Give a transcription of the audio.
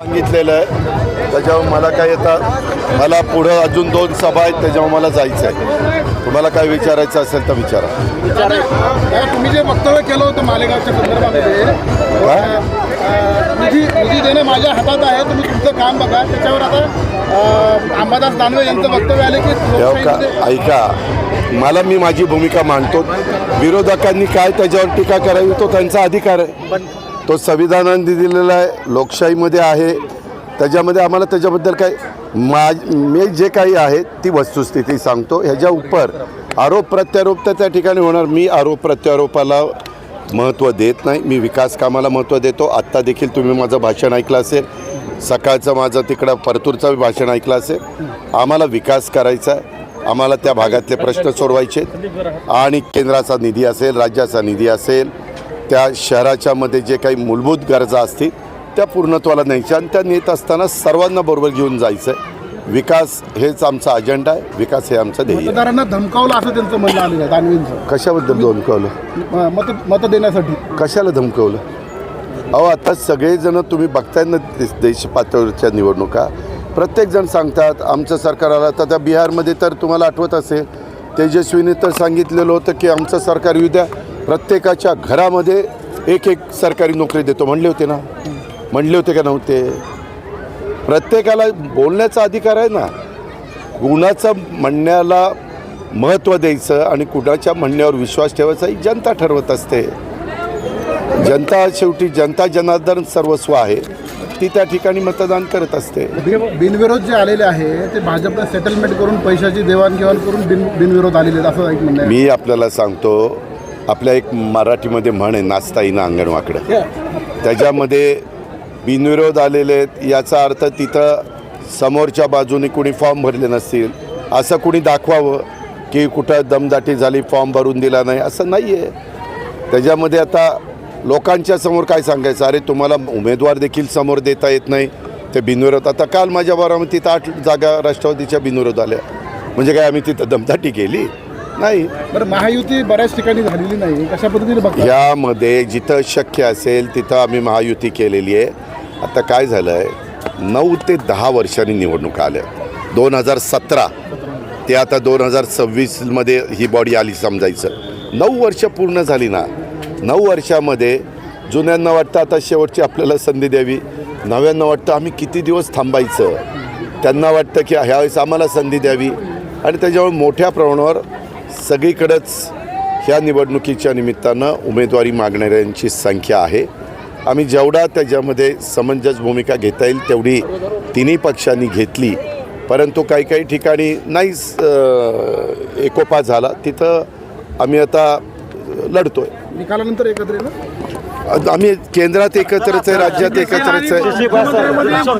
सांगितलेलं आहे. त्याच्यावर मला काय येतात मला पुढं अजून दोन सभा आहेत त्याच्यावर मला जायचं आहे. तुम्हाला काय विचारायचं असेल तर विचारा. तुम्ही जे वक्तव्य केलं होतं मालेगावच्या संदर्भामध्ये निधी निधी देणे माझ्या हातात आहे तुम्ही तुमचं काम बघा. त्याच्यावर आता अं, अंबादास दानवे यांचं वक्तव्य आले की लोकशाहीमध्ये- ऐका मला मी माझी भूमिका मांडतो विरोधकांनी काय त्याच्यावर टीका करावी तो त्यांचा अधिकार आहे. तो संविधानाने दिलेला आहे लोकशाहीमध्ये आहे. त्याच्यामध्ये आम्हाला त्याच्याबद्दल काय मा मी जे काही आहे ती वस्तुस्थिती सांगतो. ह्याच्या उपर आरोप प्रत्यारोप तर त्या ठिकाणी होणार. मी आरोप प्रत्यारोपाला महत्त्व देत नाही. मी विकास कामाला महत्त्व देतो. आत्ता देखील तुम्ही माझं भाषण ऐकलं असेल. सकाळचं माझं तिकडं परतूरचं भाषण ऐकलं असेल. आम्हाला विकास करायचा आहे. आम्हाला त्या भागातले प्रश्न सोडवायचे आणि केंद्राचा निधी असेल राज्याचा निधी असेल त्या शहराच्या मध्ये जे काही मूलभूत गरजा असतील त्या पूर्णत्वाला न्यायच्या आणि त्या नेत असताना सर्वांना बरोबर घेऊन जायचं. आहे विकास हेच आमचा अजेंडा आहे. विकास हे आमचं ध्येय आहे. मतदारांना धमकावलं असं त्यांचं म्हणणं आलेलं आहे दानवेंचं. कशाबद्दल धमकवलं? मत मत देण्यासाठी. कशाला धमकवलं? अहो आता सगळेजण तुम्ही बघताय ना देश देश पातळीवरच्या निवडणुका. प्रत्येकजण सांगतात आमचं सरकार आलं. तर त्या बिहारमध्ये तर तुम्हाला आठवत असेल तेजस्वीने तर सांगितलेलं होतं की आमचं सरकार येऊ द्या. प्रत्येकाच्या घरामध्ये एक एक सरकारी नोकरी देतो. म्हणले होते ना. म्हणले होते का नव्हते? प्रत्येकाला बोलण्याचा अधिकार आहे ना. कुणाचं म्हणण्याला महत्त्व द्यायचं आणि कुणाच्या म्हणण्यावर विश्वास ठेवायचा ही जनता ठरवत असते. जनता शेवटी जनता जनार्दन सर्वस्व आहे. ती त्या ठिकाणी मतदान करत असते. बिन- बिनविरोध जे आलेले आहे ते भाजपला सेटलमेंट करून पैशाची देवाणघेवाण करून बिन बिनविरोध आलेले असं एक म्हणणं मी आपल्याला सांगतो आपल्या एक मराठीमध्ये म्हण आहे नाचता येईना अंगणवाकडं. त्याच्यामध्ये बिनविरोध आलेले आहेत याचा अर्थ तिथं समोरच्या बाजूने कुणी फॉर्म भरले नसतील असं कुणी दाखवावं की कुठं दमदाटी झाली फॉर्म भरून दिला नाही असं नाही आहे त्याच्यामध्ये आता लोकांच्या समोर काय सांगायचं? अरे तुम्हाला उमेदवार देखील समोर देता येत नाही ते बिनविरोध. आता काल माझ्या बारामतीत आठ जागा राष्ट्रवादीच्या बिनविरोध आल्या. म्हणजे काय आम्ही तिथं दमदाटी केली? नाही बरं महायुती बऱ्याच ठिकाणी झालेली नाही. कशा पद्धतीने बघा यामध्ये जिथं शक्य असेल तिथं आम्ही महायुती केलेली आहे. आता काय झालं आहे नऊ ते दहा वर्षांनी निवडणुका आल्या. दोन हजार सतरा. ते आता दोन हजार सव्वीसमध्ये ही बॉडी आली समजायचं. नऊ वर्ष पूर्ण झाली ना. नऊ वर्षामध्ये जुन्यांना वाटतं आता शेवटची आपल्याला संधी द्यावी. नव्यांना वाटतं आम्ही किती दिवस थांबायचं. त्यांना वाटतं की ह्यावेळेस आम्हाला संधी द्यावी. आणि त्याच्यामुळे मोठ्या प्रमाणावर सगळीकडंच ह्या निवडणुकीच्या निमित्तानं उमेदवारी मागणाऱ्यांची संख्या आहे. आम्ही जेवढा त्याच्यामध्ये समंजस भूमिका घेता येईल तेवढी तिन्ही पक्षांनी घेतली. परंतु काही काही ठिकाणी नाहीच एकोपा झाला. तिथं आम्ही आता लढतोय. निकालानंतर एकत्र आम्ही केंद्रात एकत्रच आहे राज्यात एकत्रच आहे.